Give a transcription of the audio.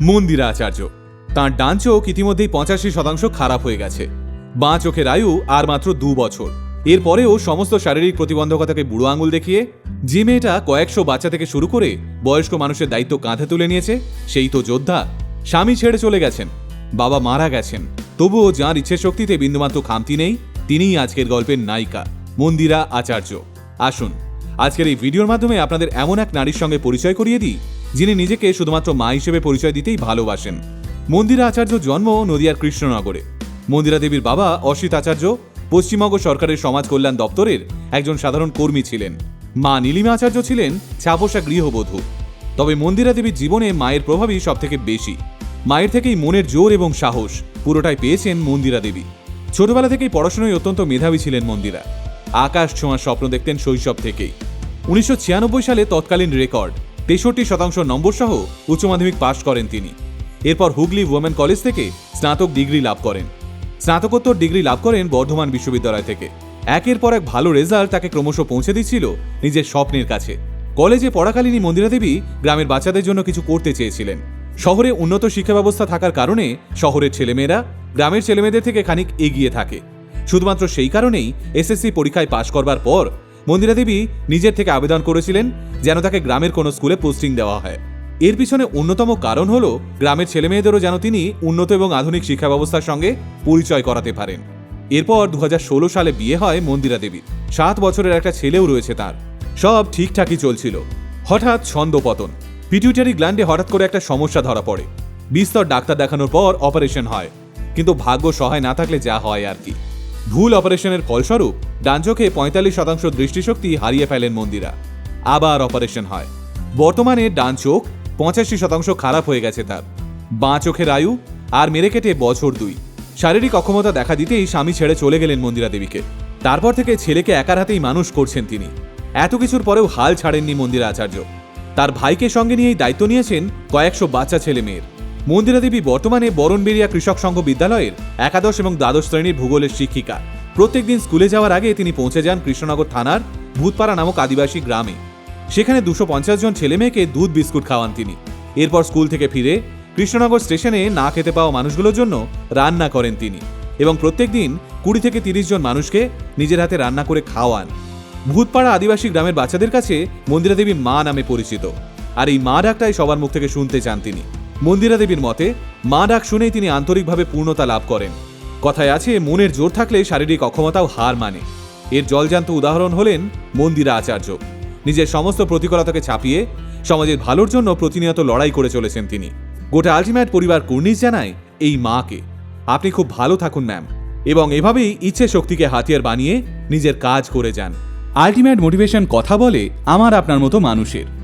মন্দিরা আচার্য তাঁর ডান চোখ ইতিমধ্যেই পঁচাশি শতাংশ খারাপ হয়ে গেছে। বাঁ চোখের আয়ু আর মাত্র দু বছর। এরপরেও সমস্ত শারীরিক প্রতিবন্ধকতাকে বুড়ো আঙুল দেখিয়ে, যে মেয়েটা কয়েকশো বাচ্চা থেকে শুরু করে বয়স্ক মানুষের দায়িত্ব কাঁধে তুলে নিয়েছে, সেই তো যোদ্ধা। স্বামী ছেড়ে চলে গেছেন। বাবা মারা গেছেন। তবুও যাঁর ইচ্ছে শক্তিতে বিন্দুমাত্র খামতি নেই, তিনিই আজকের গল্পের নায়িকা মন্দিরা আচার্য আসুন, আজকের এই ভিডিওর মাধ্যমে আপনাদের এমন এক নারীর সঙ্গে পরিচয় করিয়ে দিই যিনি নিজেকে শুধুমাত্র মা হিসেবে পরিচয় দিতেই ভালোবাসেন। মন্দিরা আচার্য জন্ম নদিয়ার কৃষ্ণনগরে। মন্দিরা দেবীর বাবা অসিত আচার্য পশ্চিমবঙ্গ সরকারের সমাজ কল্যাণ দপ্তরের একজন সাধারণ কর্মী ছিলেন। মা নীলিমা আচার্য ছিলেন ছাপোষা গৃহবধূ। তবে মন্দিরা দেবীর জীবনে মায়ের প্রভাবই সব থেকে বেশি। মায়ের থেকেই মনের জোর এবং সাহস পুরোটাই পেয়েছেন মন্দিরা দেবী। ছোটবেলা থেকেই পড়াশোনায় অত্যন্ত মেধাবী ছিলেন মন্দিরা। আকাশ ছোঁয়ার স্বপ্ন দেখতেন শৈশব থেকেই। উনিশশো ছিয়ানব্বই সালে তৎকালীন রেকর্ড। তেষট্টি শতাংশ নম্বর সহ উচ্চ মাধ্যমিক পাশ করেন তিনি। এরপর হুগলি ওমেন কলেজ থেকে স্নাতক ডিগ্রি লাভ করেন। স্নাতকোত্তর ডিগ্রি লাভ করেন বর্ধমান বিশ্ববিদ্যালয় থেকে। একের পর এক ভালো রেজাল্ট তাকে ক্রমশ পৌঁছে দিচ্ছিল নিজের স্বপ্নের কাছে। কলেজে পড়াকালীনই মন্দিরা দেবী গ্রামের বাচ্চাদের জন্য কিছু করতে চেয়েছিলেন। শহরে উন্নত শিক্ষা ব্যবস্থা থাকার কারণে শহরের ছেলেমেয়েরা গ্রামের ছেলেমেয়েদের থেকে খানিক এগিয়ে থাকে। শুধুমাত্র সেই কারণেই এসএসসি পরীক্ষায় পাশ করবার পর মন্দিরা দেবী নিজের থেকে আবেদন করেছিলেন যেন তাকে গ্রামের কোনো স্কুলে পোস্টিং দেওয়া হয়। এর পিছনে অন্যতম কারণ হলো, গ্রামের ছেলেমেয়েদেরও যেন তিনি উন্নত এবং আধুনিক শিক্ষা ব্যবস্থার সঙ্গে পরিচয় করাতে পারেন। এরপর দু হাজার ষোলো সালে বিয়ে হয় মন্দিরা দেবীর সাত বছরের একটা ছেলেও রয়েছে তার। সব ঠিকঠাকই চলছিল। হঠাৎ ছন্দপতন পিটিউটারি গ্ল্যান্ডে হঠাৎ করে একটা সমস্যা ধরা পড়ে। বিস্তর ডাক্তার দেখানোর পর অপারেশন হয়। কিন্তু ভাগ্য সহায় না থাকলে যা হয় আর কি। ভুল অপারেশনের ফলস্বরূপ ডান চোখে পঁয়তাল্লিশ শতাংশ দৃষ্টিশক্তি হারিয়ে ফেলেন মন্দিরা। আবার অপারেশন হয়। বর্তমানে ডান চোখ পঁচাশি শতাংশ খারাপ হয়ে গেছে তার। বাঁ চোখের আয়ু আর মেরে কেটে বছর দুই। শারীরিক অক্ষমতা দেখা দিতেই স্বামী ছেড়ে চলে গেলেন মন্দিরা দেবীকে। তারপর থেকে ছেলেকে একার হাতেই মানুষ করছেন তিনি। এত কিছুর পরেও হাল ছাড়েননি মন্দিরা আচার্য। তার ভাইকে সঙ্গে নিয়েই দায়িত্ব নিয়েছেন কয়েকশো বাচ্চা ছেলে মেয়ের। মন্দিরা দেবী বর্তমানে বরণবেরিয়া কৃষক সংঘ বিদ্যালয়ের একাদশ এবং দ্বাদশ শ্রেণির ভূগোলের শিক্ষিকা। প্রত্যেকদিন স্কুলে যাওয়ার আগে তিনি পৌঁছে যান কৃষ্ণনগর থানার ভূতপাড়া নামক আদিবাসী গ্রামে। সেখানে দুশো পঞ্চাশ জন ছেলে মেয়েকে দুধ, বিস্কুট খাওয়ান তিনি। এরপর স্কুল থেকে ফিরে কৃষ্ণনগর স্টেশনে না খেতে পাওয়া মানুষগুলোর জন্য রান্না করেন তিনি এবং প্রত্যেক দিন কুড়ি থেকে তিরিশ জন মানুষকে নিজের হাতে রান্না করে খাওয়ান। ভূতপাড়া আদিবাসী গ্রামের বাচ্চাদের কাছে মন্দিরা দেবী মা নামে পরিচিত। আর এই মা ডাকটাই সবার মুখ থেকে শুনতে চান তিনি। মন্দিরা দেবীর মতে, মা ডাক শুনেই তিনি আন্তরিকভাবে পূর্ণতা লাভ করেন। কথায় আছে, মনের জোর থাকলে শারীরিক অক্ষমতাও হার মানে। এর জলজান্ত উদাহরণ হলেন মন্দিরা আচার্য। নিজের সমস্ত প্রতিকূলতাকে ছাপিয়ে সমাজের ভালোর জন্য প্রতিনিয়ত লড়াই করে চলেছেন তিনি। গোটা আলটিমেট পরিবার কুর্নিশ জানায় এই মাকে। আপনি খুব ভালো থাকুন, ম্যাম। এবং এভাবেই ইচ্ছে শক্তিকে হাতিয়ার বানিয়ে নিজের কাজ করে যান। আলটিমেট মোটিভেশন কথা বলে, আমার আপনার মতো মানুষের।